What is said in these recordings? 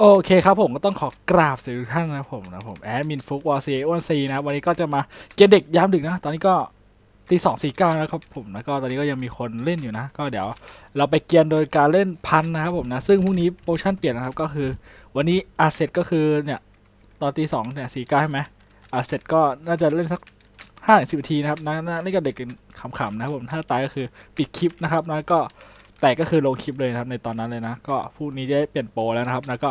โอเคครับผมก็ต้องขอกราบสวัสดีทุกท่านนะผมนะผมแอดมินฟุกวอซีอ้วนซีนะวันนี้ก็จะมาเกมเด็กยามดึกนะ ตอนนี้ก็ตีสองสี่เก้านะครับผมแล้วก็ตอนนี้ก็ยังมีคนเล่นอยู่นะ ก็เดี๋ยวเราไปเกียนโดยการเล่นพันนะครับผมนะซึ่งพรุ่งนี้โปรชั่นเปลี่ยนนะครับก็คือ วันนี้อาเซตก็คือเนี่ยตอนตีสองเนี่ยสี่เก้าใช่ไหมอาเซตก็น่าจะเล่นสักห้าสิบนาทีนะครับนะนะนี่ก็เด็กขำๆนะครับผมถ้าตายก็คือปิดคลิปนะครับนะก็ แต่ก็คือลงคลิปเลยนะครับในตอนนั้นเลยนะ ก็พรุ่งนี้จะได้เปลี่ยนโปรแล้วนะครับนะก็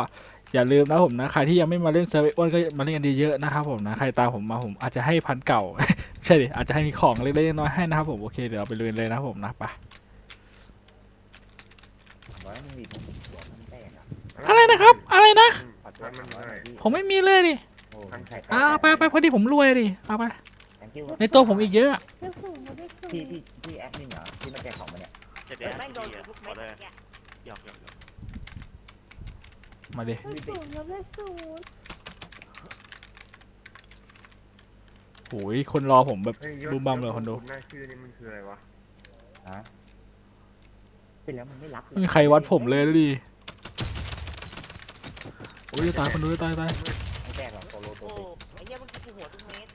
อย่าลืมนะผมนะใครที่ยังไม่มาเล่นเซอร์วิสอ้วนก็มาเล่นกันเยอะๆนะครับผมนะใครตามผมมาผมอาจจะให้พันเก่าไม่ใช่ดิอาจจะให้มีของเล็กๆน้อยๆให้นะครับผมโอเคเดี๋ยวเราไปลุยเลยนะครับผมนะไปบอกว่ามันมีผมหัวมันแตกอะอะไรนะครับ อะไรนะ ขอโทษมันขอมันโทษนะพี่ผมไม่มีเลยดิโอ้มันแตกอ่าไปไปพอดีผมรวยดิเอาไป thank you ในตัวผมอีกเยอะเจ้าของไม่ได้สูงพี่พี่พี่แอดมินเหรอที่มาแจกของมาเนี่ย จะได้ไม่โดนดีอะทุกขเม็อดได้เนี่ยหยอกหยอกหยอกมาดิเจ้าสูงไม่ได้สูงโอ้ยคนรอผมแบบเฮ้ยยศบูมบัมเลยคนดูหน้าชื่อนี่มันคืออะไรวะฮะเป็นแล้วมันไม่รับไม่มีใครวัดผมเลยดูดิโอ้ยจะตายคนดูจะตายตายไม่แตกหรอกโซโลโตโอ้ติไอ้เหี้ยมันคือหัวทุกเม็ด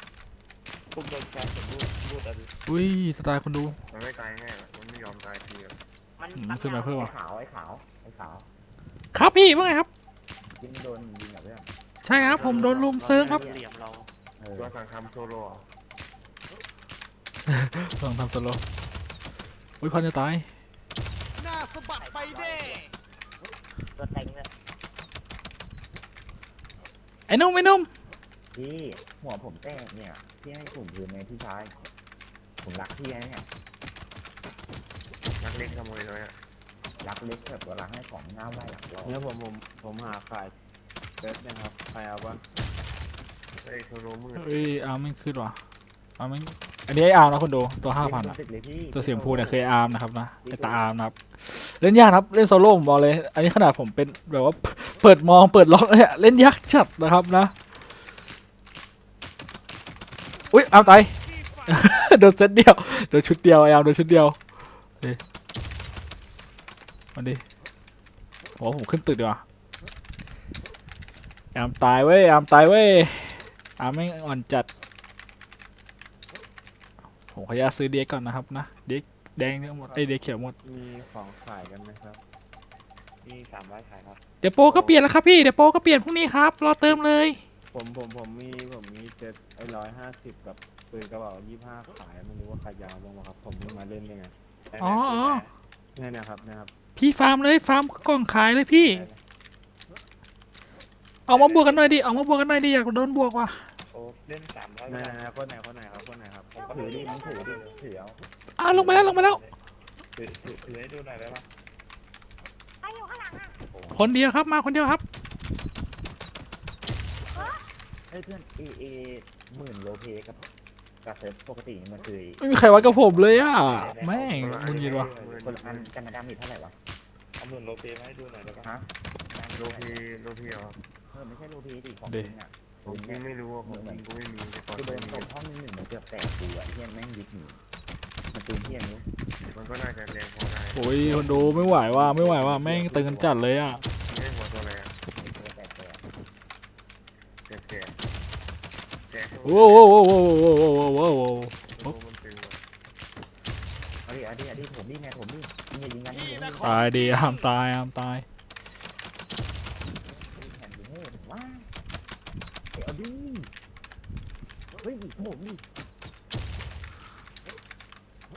ปุ้มโดนแคนผมรูดรูดอะไรอุ้ยสไตล์คนดูมันไม่ตายง่ายหรอกมันไม่ ยอมตายทีอะมันอืมซื้อมาเพิ่มไอ้ว่ะขาวไอ้ขาวไอ้ขาวครับพี่ว่าไงครับที่มันโดนยิงอะเพื่อนใช่ครับ ผมโดนลุมเซิร์ฟครับเหลี่ยมเราเออตัวสั่งทำโซโล่อะลองทำสโลว์อุ้ยพันจะตายตัวเต็งเลยไอ้นุ่มไอ้นุ่มพี่หัวผมแตกเนี่ยพี่ให้ผมคืนไหมพี่ชายผมรักพี่นะเนี่ยนั กเล็กขโมยเลยอะรักเล็กแบบเวลาให้ของหน้าไหวหลังรอเนี่ยผมผมผมหาขายเฟสนะครับใครเอาบ้างไอ้โซโล่มืดเอ้ยอาร์มไม่ขึ้นว่ะอาร์มไม่อันนี้ไออาร์มนะคนดูตัวห้าพันอะรู้สึกเลยพี่ตัวเสียงพูเนี่ยเคยอาร์มนะครับนะไอตาอาร์มนะครับ เล่นยากนะครับเล่นโซโล่ผมบอกเลย อันนี้ขนาดผมเป็นแบบว่าเปิดมองเปิดล็อกเนี่ยเล่นยากจัดนะครับนะอุ้ยอาร์มตายโดนเซตเดียวโดนชุดเดียวไออาร์มโดนชุดเดียว เฮ้ยมาดิโอ้ผมขึ้นตึกดีกว่าอาร์มตายเว้ยอาร์มตายเว้ยอาร์มไม่งอ่อนจัด ผมขออนุญาตซื้อเด็กก่อนนะครับนะ เด็กแดงทั้งหมดไอยเด็กเขียวหมด มีของขายกันไหมครับมีสามร้อยขายครับ เดี๋ยวโปรก็เปลี่ยนแล้วครับพี่ เดี๋ยวโปรก็เปลี่ยนพรุ่งนี้ครับ รอเติมเลย ผมผมผมมีผมมีเจ็ดไอ้ร้อยห้าสิบกับปืนกระบอกยี่ห้าขายไม่รู้ว่าใครยาวบ้างวะครับ ผมเพิ่งมาเล่นยังไงอ๋ออ๋อ เนี่ยนะครับเนะครับ พี่ฟาร์มเลยฟาร์มกล่องขายเลยพี่ เอามาบวกกันหน่อยดิเอามาบวกกันหน่อยดิอยากโดนบวกว่ะโอ้เล่นสามร้อยไหนไหนคนไหนคนไหนครับคนไหนครับผมก็ถือดิมันถือดิถือเอาอะลงมาแล้วลงมาแล้ว ถือถือถือให้ดูหน่อยได้ปะใครอยู่ข้างหลังอะคนเดียวครับมาคนเดียวครับ เฮ้ยเพื่อนเอเอหมื่นโลเพกับ กับเซิร์ฟปกติมันคือไม่มีใครวัดกับผมเลยอะ แม่งมึงยินวะคนละอันกันมาดามิเท่าไหร่วะเอาหมื่นโลเปมาให้ดูหน่อยได้ปะฮะโลพีโลพีเหรอเออไม่ใช่โลเพดิของดิจริงอะผมยิงไม่รู้ว่าผมยิงกูไม่มีแต่ก่อนคือโดกูนมีตบห้องหนึ่งมันเกือบแตกตัวไอ้เหี้ยแม่งยึดหนีมันปืนเหี้ยนี้มันก็น่าจะแรงพอได้โอ้ยคนดูไม่ไหวว่ะไม่ไหวว่ะแม่งตึงกันจัดเลยอะไม่หัวตัวอะไรอะตัวแตกแตก แจกโอ้โหโอ้โหโอ้โหโอ้โหโอ้โหโอ้โหโอ้โหมันตึงว่ะเอาดิเอาดิเอาดิผมดิไงผมดิยิงอย่ายิงกันยิงอย่ายิงกันตายดีอามตายอามตายแผ่นอยู่เฮ้ยว้าเอาดิเฮ้ยผมดิ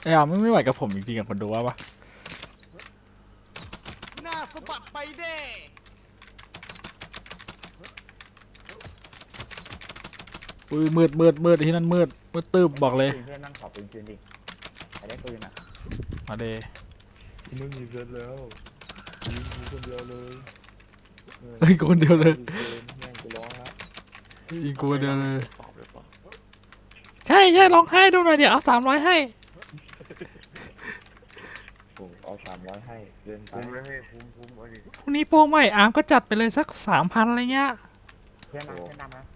ไอ้อามไม่ไม่ไหวกับผมจริงๆกับคนดูว่าปะหน้าสะบัดไปเด้ อุ้ยมืดมืดมืดที่นั่นมืดมืดตึบบอกเลยปืนเพื่อนนั่งขอปืนคืนดิใครได้ปืนอะมาเดไม่มีเฟสแล้วยิงกูคนเดียวเลยเฮ้ยกูคนเดียวเลยแม่งกูร้องแล้วยิงกูคนเดียวเลยตอบเลยปะใช่ใช่ร้องไห้ดูหน่อยเดี๋ยวเอาสามร้อยให้ผมเอาสามร้อยให้เดินไปคุ้มแล้วให้คุ้มคุ้มเอาดิพรุ่งนี้โปรใหม่อาร์มก็จัดไปเลยสักสามพันอะไรเงี้ย เพื่อนมาเพื่อนนำนะหายเก่ง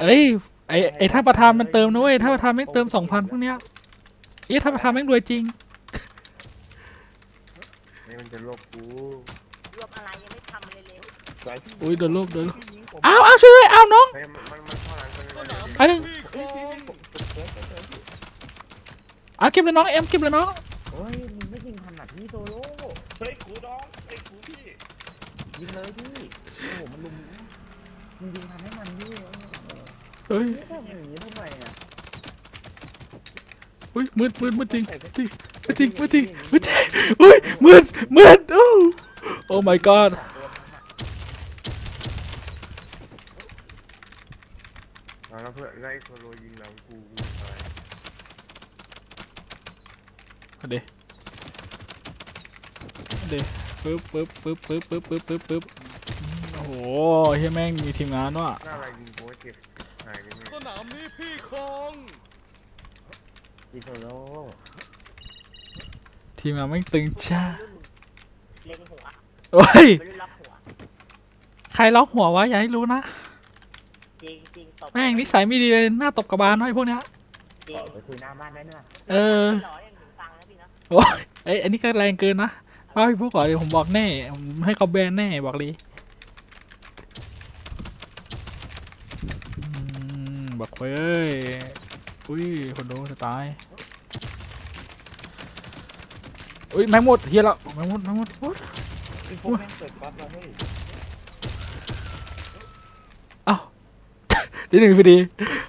เอ้ยไอไอถ้าประธานมันเติมนะเว้ยถ้าประธานไม่เติมสองพันพวกเนี้ยเอ๊ะถ้าประธานแม่งรวยจริงนี่มันจะลบกูรวมอะไรยังไม่ทำเลยเลยสวยพี่อุ้ยโดนลูกโดนลูกพี่ยิงผมอ้าวอ้าวช่วยด้วยอ้าวน้องเฮ้ยมันมันมันเข้าหลังกันเลยไอ้หนึ่งพี่คงสวยสวยสวยพี่อ้าวเก็บเลยน้องเอ็มเก็บเลยน้องโอ้ยมึงไม่ยิงทันอะพี่โซโล่เฮ้ยกูน้องเฮ้ยกูพี่ยิงเลยพี่โอ้โหมันลุมนะมึงยิงทันให้มันพี่ เออเฮ้ยไม่ทำอย่างนี้ทำไมอะอุ้ยมืดมืดมืดจริงจริงมืดจริงมืดจริงมืดจริงอุ้ยมืดมืดโอ้โอ้ my god เอาแล้วเพื่อนไล่โซโลยิงหลังกูกูตายเอาดี๋เอาดี๋ปึ๊บปึ๊บปึ๊บปึ๊บปึ๊บปึ๊บปึ๊บปึ๊บโอ้โหเฮียแม่งมีทีมงานว่ะหน้า หายเลยสนามนี้พี่คงพี่โซโล่ทีมงานแม่งตึงจ้าเล็งหัวโอ้ย ไม่ได้รับหัว ใครล็อกหัววะอย่าให้รู้นะ จริงจริงตบแม่งนิสัยไม่ดีเลยหน้าตบกระบาลน้อยพวกเนี้ย จริงไปคุยหน้าบ้านได้เนี่ยเออ หล่ออย่างหนึ่งตังค์นะพี่นะโอ้ยเอ้ยอันนี้ก็แรงเกินนะว่าพี่พวกก่อนเดี๋ยวผมบอกแน่ ผมให้เขาแบนแน่บอกเลย เว้ย อุ้ย คนดูจะตายอุ้ยแมงมุดเฮียแล้วแมงมุดแมงมุดโอ๊ยพี่พวกแม่งเปิดก๊อตเราเฮ้ยอ้าว นิดหนึ่งพอดี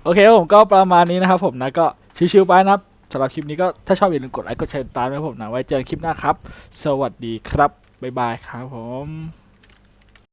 โอเคครับผมก็ประมาณนี้นะครับผมนะก็ชิวๆไปนะครับสำหรับคลิปนี้ก็ถ้าชอบอย่าลืมกดไลค์กดแชร์ติดตามด้วยผมนะไว้เจอกันคลิปหน้าครับ สวัสดีครับ บ๊ายบายครับผม